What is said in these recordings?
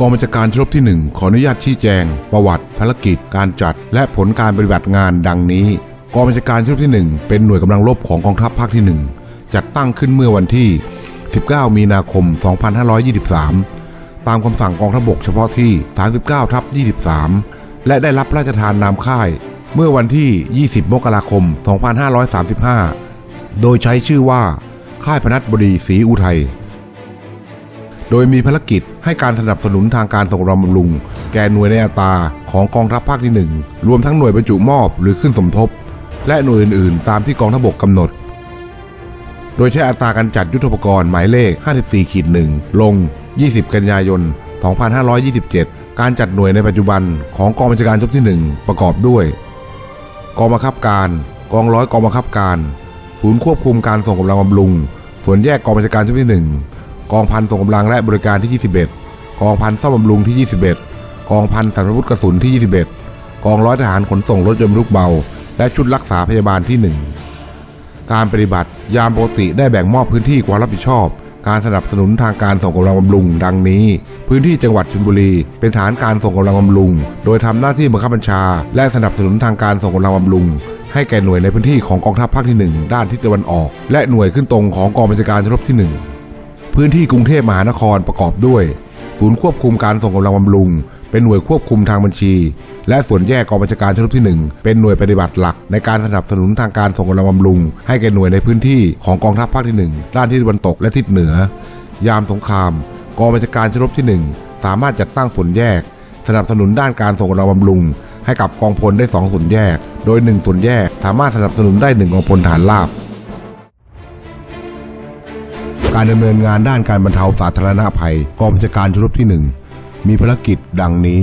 กองบัญชาการชุดรบที่ 1 ขออนุญาตชี้แจง ประวัติภารกิจ การจัด และผลการปฏิบัติงานดังนี้ กองบัญชาการชุดรบที่ 1 เป็นหน่วยกำลังรบของกองทัพภาคที่ 1 จัดตั้งขึ้นเมื่อวันที่ 19 มีนาคม 2523 ตามคำสั่งกองทัพบกเฉพาะที่ 39ทับ23 และได้รับพระราชทานนามค่าย เมื่อวันที่ 20 มกราคม 2535 โดยใช้ชื่อว่า ค่ายพนัสบดีศรีอุทัย โดยมีภารกิจให้การสนับสนุนทางการส่งรำบำรุง แก่หน่วยในอัตราของกองทัพภาคที่ 1 รวมทั้งหน่วยบรรจุมอบหรือขึ้นสมทบ และหน่วยอื่นๆ ตามที่กองทัพบกกำหนด โดยใช้อัตราการจัดยุทธปกรณ์หมายเลข 54ขีด1ลง 20 กันยายน 2527 การจัดหน่วยในปัจจุบันของกองบัญชาการชุดที่ 1 ประกอบด้วย กองบังคับการ กองร้อยกองบังคับการ ศูนย์ควบคุมการส่งกำลังบำรุง ส่วนแยกกองบัญชาการชุดที่ 1 กองพันส่งกำลังและบริการที่ 21 กองพันซ่อมบำรุงที่ 21 กองพันสันพุทธกระสุนที่ 21 กองร้อยทหารขนส่งรถยนต์บรรทุกเบา และชุดรักษาพยาบาลที่ 1 การปฏิบัติยามปกติได้แบ่งมอบพื้นที่ความรับผิดชอบ การสนับสนุนทางการส่งกำลังบำรุง ดังนี้ พื้นที่จังหวัดชลบุรี เป็นฐานการส่งกำลังบำรุง โดยทำหน้าที่บังคับบัญชา และสนับสนุนทางการส่งกำลังบำรุงให้แก่หน่วยในพื้นที่ของกองทัพภาคที่ 1 ด้านทิศตะวันออก และหน่วยขึ้นตรงของกองบัญชาการทรบที่ 1 พื้นที่กรุงเทพมหานครประกอบด้วย ศูนย์ควบคุมการส่งกำลังบำรุง เป็นหน่วยควบคุมทางบัญชี และส่วนแยกกองบัญชาการชุดที่ 1 เป็นหน่วยปฏิบัติหลัก ในการสนับสนุนทางการส่งกำลังบำรุง ให้แก่หน่วยในพื้นที่ของกองทัพภาคที่ 1 ด้านทิศตะวันตกและทิศเหนือ ยามสงคราม กองบัญชาการชุดที่ 1 สามารถจัดตั้งส่วนแยก สนับสนุนด้านการส่งกำลังบำรุง ให้กับกองพลได้ 2 ส่วนแยก โดย 1 ส่วนแยกสามารถสนับสนุนได้ 1 กองพลฐานราบ การดำเนินงานด้านการบรรเทาสาธารณภัยกองบัญชาการชุดที่ 1 มีภารกิจดังนี้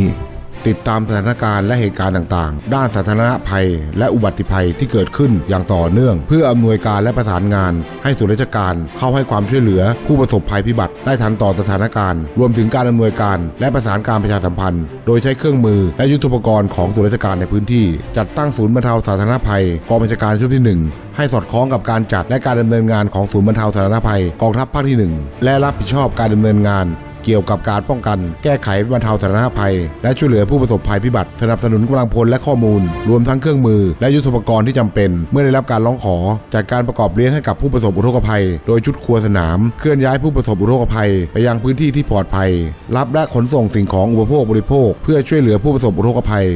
ติดตามสถานการณ์และเหตุการณ์ต่างๆ ด้านสาธารณภัย และอุบัติภัยที่เกิดขึ้นอย่างต่อเนื่อง เพื่ออำนวยการและประสานงาน ให้ส่วนราชการเข้าให้ความช่วยเหลือ ผู้ประสบภัยพิบัติได้ทันต่อสถานการณ์ รวมถึงการอำนวยการ และประสานการประชาสัมพันธ์ โดยใช้เครื่องมือและยุทธปกรณ์ของส่วนราชการในพื้นที่ จัดตั้งศูนย์บรรเทาสาธารณภัยกองบัญชาการชุดที่หนึ่งให้สอดคล้องกับการจัดและการดำเนินงานของศูนย์บรรเทาสาธารณภัยกองทัพภาคที่ 1 และรับผิดชอบการดำเนินงาน เกี่ยวกับการป้องกัน แก้ไขบรรเทาสาธารณภัย และช่วยเหลือผู้ประสบภัยพิบัติ สนับสนุนกำลังพลและข้อมูล รวมทั้งเครื่องมือ และยุทธปกรณ์ที่จำเป็น เมื่อได้รับการร้องขอ จัดการประกอบเลี้ยงให้กับผู้ประสบอุทกภัย โดยชุดครัวสนาม เคลื่อนย้ายผู้ประสบอุทกภัย ไปยังพื้นที่ที่ปลอดภัย รับและขนส่งสิ่งของอุปโภคบริโภค เพื่อช่วยเหลือผู้ประสบอุทกภัย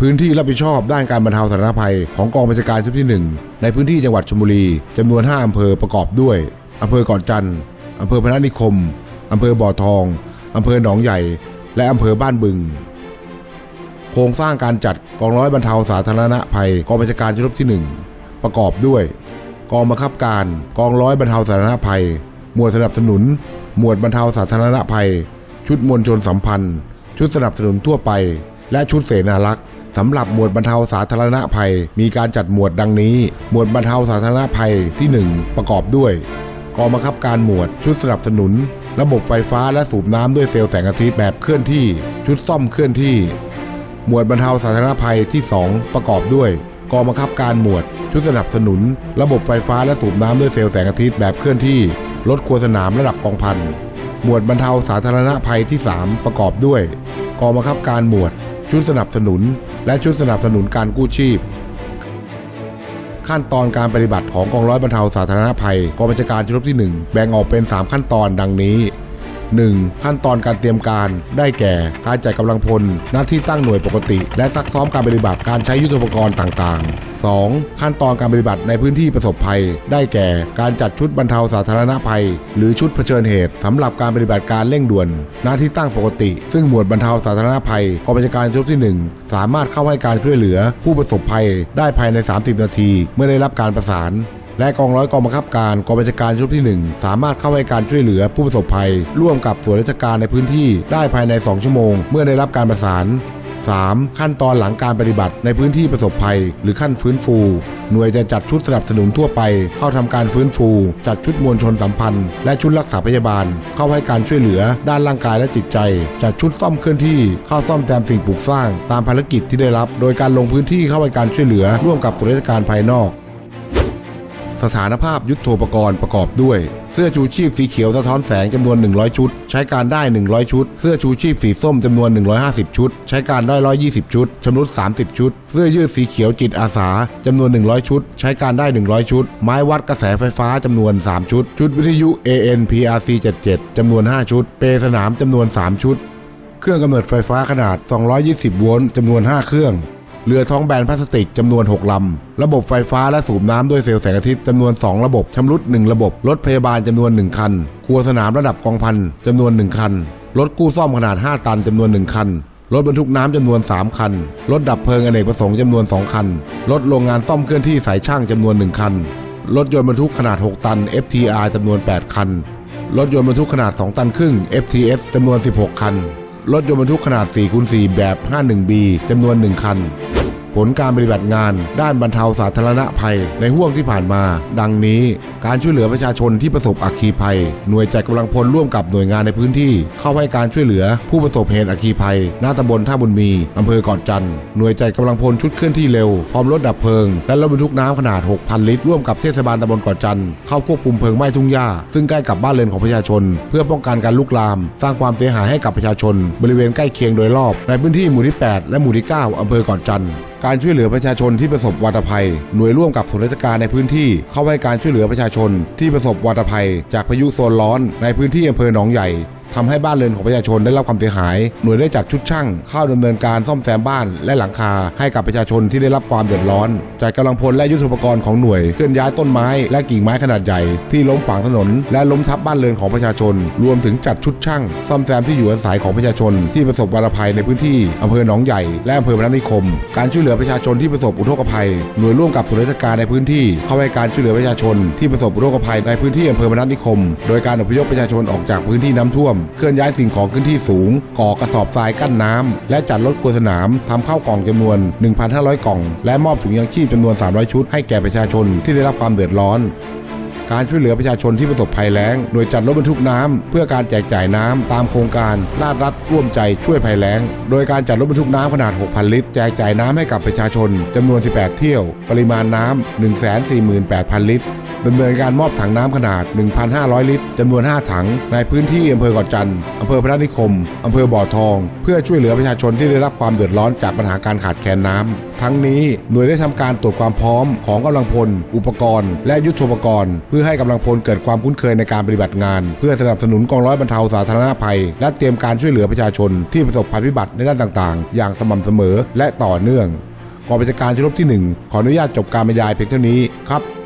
พื้นที่รับผิดชอบด้านการบรรเทาสาธารณภัยของกองบัญชาการชุดที่ 1 ในพื้นที่จังหวัดชลบุรีจำนวน 5 อำเภอประกอบด้วย อำเภอเกาะจันทร์ อำเภอพนัสนิคม อำเภอบ่อทอง อำเภอหนองใหญ่ และอำเภอบ้านบึง โครงสร้างการจัดกองร้อยบรรเทาสาธารณภัยกองบัญชาการชุดที่ 1 ประกอบด้วย กองบังคับการกองร้อยบรรเทาสาธารณภัย หมวดสนับสนุน หมวดบรรเทาสาธารณภัย ชุดมวลชนสัมพันธ์ ชุดสนับสนุนทั่วไป และชุดเสนารักษ์สำหรับหมวดบรรเทาสาธารณภัย มีการจัดหมวดดังนี้ หมวดบรรเทาสาธารณภัยที่ 1 ประกอบด้วย องบังคับการหมวด ชุดสนับสนุน ระบบไฟฟ้าและสูบน้ำด้วยเซลล์แสงอาทิตย์แบบเคลื่อนที่ ชุดซ่อมเคลื่อนที่ หมวดบรรเทาสาธารณภัยที่ 2 ประกอบด้วยกองบังคับการหมวด ชุดสนับสนุน ระบบไฟฟ้าและสูบน้ำด้วยเซลล์แสงอาทิตย์แบบเคลื่อนที่รถครัวสนามระดับกองพันหมวดบรรเทาสาธารณภัยที่ 3 ประกอบด้วยกองบังคับการหมวด ชุดสนับสนุน และชุดสนับสนุนการกู้ชีพ ขั้นตอนการปฏิบัติของกองร้อยบรรเทาสาธารณภัยกองบัญชาการชุดที่ 1 แบ่งออกเป็น 3 ขั้นตอนดังนี้ 1. ขั้นตอนการเตรียมการได้แก่ การจัดกำลังพลหน้าที่ตั้งหน่วยปกติ และซักซ้อมการปฏิบัติการใช้ยุทธปกรณ์ต่างๆ 2. ขั้นตอนการปฏิบัติในพื้นที่ประสบภัย ได้แก่การจัดชุดบรรเทาสาธารณภัย หรือชุดเผชิญเหตุสำหรับการปฏิบัติการเร่งด่วนหน้าที่ตั้งปกติ ซึ่งหมวดบรรเทาสาธารณภัยกองบัญชาการชุดที่ 1 สามารถเข้าให้การช่วยเหลือ ผู้ประสบภัยได้ภายใน 30 นาที เมื่อได้รับการประสานและกองร้อยกองบังคับการกองบัญชาการชุดที่ 1 สามารถเข้าให้การช่วยเหลือผู้ประสบภัย ร่วมกับส่วนราชการในพื้นที่ได้ภายใน 2 ชั่วโมง เมื่อได้รับการประสาน 3. ขั้นตอนหลังการปฏิบัติในพื้นที่ประสบภัย หรือขั้นฟื้นฟู หน่วยจะจัดชุดสนับสนุนทั่วไป เข้าทำการฟื้นฟู จัดชุดมวลชนสัมพันธ์ และชุดรักษาพยาบาล เข้าให้การช่วยเหลือ ด้านร่างกายและจิตใจ จัดชุดซ่อมเคลื่อนที่เข้าซ่อมแซมสิ่งปลูกสร้าง ตามภารกิจที่ได้รับ โดยการลงพื้นที่เข้าให้การช่วยเหลือ ร่วมกับส่วนราชการภายนอก สถานภาพยุทธโธปกรณ์ประกอบด้วย เสื้อชูชีพสีเขียวสะท้อนแสงจำนวน 100 ชุด ใช้การได้ 100 ชุด เสื้อชูชีพสีส้มจำนวน 150 ชุด ใช้การได้ 120 ชุดชำรุด 30 ชุด เสื้อยืดสีเขียวจิตอาสาจำนวน 100 ชุด ใช้การได้ 100 ชุด ไม้วัดกระแสไฟฟ้าจำนวน 3 ชุด ชุดวิทยุ ANPRC 77จำนวน 5 ชุด เปสนามจำนวน 3 ชุด เครื่องกำเนิดไฟฟ้าขนาด 220 โวลต์จำนวน 5 เครื่อง เรือท้องแบนพลาสติกจำนวน 6 ลำ ระบบไฟฟ้าและสูบน้ำด้วยเซลล์แสงอาทิตย์จำนวน 2 ระบบชำรุด 1 ระบบ รถพยาบาลจำนวน 1 คัน ครัวสนามระดับกองพันจำนวน 1 คัน รถกู้ซ่อมขนาด 5 ตันจำนวน 1 คัน รถบรรทุกน้ำจำนวน 3 คัน รถดับเพลิงอเนกประสงค์จำนวน 2 คัน รถโรงงานซ่อมเคลื่อนที่สายช่างจำนวน 1 คัน รถยนต์บรรทุกขนาด 6 ตัน FTR จำนวน 8 คัน รถยนต์บรรทุกขนาด 2 ตันครึ่ง FTS จำนวน 16 คัน รถยนต์บรรทุกขนาด4คูณ4แบบ 51B จำนวน 1 คัน ผลการปฏิบัติงาน ด้านบรรเทาสาธารณภัย ในห่วงที่ผ่านมา ดังนี้ การช่วยเหลือประชาชนที่ประสบอัคคีภัย หน่วยจัดกำลังพลร่วมกับหน่วยงานในพื้นที่ เข้าให้การช่วยเหลือผู้ประสบเหตุอัคคีภัยหน้าตำบลท่าบุญมีอำเภอเกาะจันทร์หน่วยจัดกำลังพลชุดเคลื่อนที่เร็วพร้อมรถดับเพลิง และรถบรรทุกน้ำขนาด 6,000 ลิตรร่วมกับเทศบาลตำบลเกาะจันทร์เข้าควบคุมเพลิงไหม้ทุ่งหญ้าซึ่งใกล้กับบ้านเรือนของประชาชน เพื่อป้องกันการลุกลาม สร้างความเสียหายให้กับประชาชน บริเวณใกล้เคียงโดยรอบในพื้นที่หมู่ที่ 8 และหมู่ที่ 9อำเภอเกาะจันทร์การช่วยเหลือประชาชนที่ประสบวัตภัย หน่วยร่วมกับส่วนราชการในพื้นที่ เข้าให้การช่วยเหลือประชาชนที่ประสบวัตภัย จากพายุโซนร้อนในพื้นที่อำเภอหนองใหญ่ ทำให้บ้านเรือนของประชาชนได้รับความเสียหาย หน่วยได้จัดชุดช่างเข้าดำเนินการซ่อมแซมบ้านและหลังคาให้กับประชาชนที่ได้รับความเดือดร้อนจัดกำลังพลและยุทธปกรณ์ของหน่วยเคลื่อนย้ายต้นไม้และกิ่งไม้ขนาดใหญ่ที่ล้มขวางถนน และล้มทับบ้านเรือนของประชาชน รวมถึงจัดชุดช่าง ซ่อมแซมที่อยู่อาศัยของประชาชน ที่ประสบวัตภัยในพื้นที่อำเภอหนองใหญ่และอำเภอพนัสนิคม การช่วยเหลือประชาชนที่ประสบอุทกภัย หน่วยร่วมกับส่วนราชการในพื้นที่ เข้าให้การช่วยเหลือประชาชนที่ประสบอุทกภัยในพื้นที่อำเภอพนัสนิคม โดยการอพยพประชาชนออกจากพื้นที่น้ำท่วมเคลื่อนย้ายสิ่งของขึ้นที่สูง ก่อกระสอบทรายกั้นน้ำและจัดรถครัวสนามทำข้าวกล่องจำนวน 1,500 กล่อง และมอบถุงยางชีพจำนวน 300 ชุด ให้แก่ประชาชนที่ได้รับความเดือดร้อนการช่วยเหลือประชาชนที่ประสบภัยแล้ง โดยจัดรถบรรทุกน้ำเพื่อการแจกจ่ายน้ำตามโครงการลาดรัฐร่วมใจช่วยภัยแล้ง โดยการจัดรถบรรทุกน้ำขนาด 6,000 ลิตร แจกจ่ายน้ำให้กับประชาชนจำนวน 18 เที่ยว ปริมาณน้ำ148,000 ลิตร ดำเนินการมอบถังน้ำขนาด 1,500 ลิตรจำนวน 5 ถัง ในพื้นที่อำเภอเกาะจันทร์อำเภอพระนิคมอำเภอบ่อทอง เพื่อช่วยเหลือประชาชนที่ได้รับความเดือดร้อนจากปัญหาการขาดแคลนน้ำทั้งนี้หน่วยได้ทำการตรวจความพร้อมของกำลังพล อุปกรณ์ และยุทธปกรณ์ เพื่อให้กำลังพลเกิดความคุ้นเคยในการปฏิบัติงาน เพื่อสนับสนุนกองร้อยบรรเทาสาธารณภัย และเตรียมการช่วยเหลือประชาชน ที่ประสบภัยพิบัติในด้านต่างๆ อย่างสม่ำเสมอและต่อเนื่องกองบัญชาการชุดรบที่ 1 ขออนุญาตจบการบรรยายเพียงเท่านี้ครับ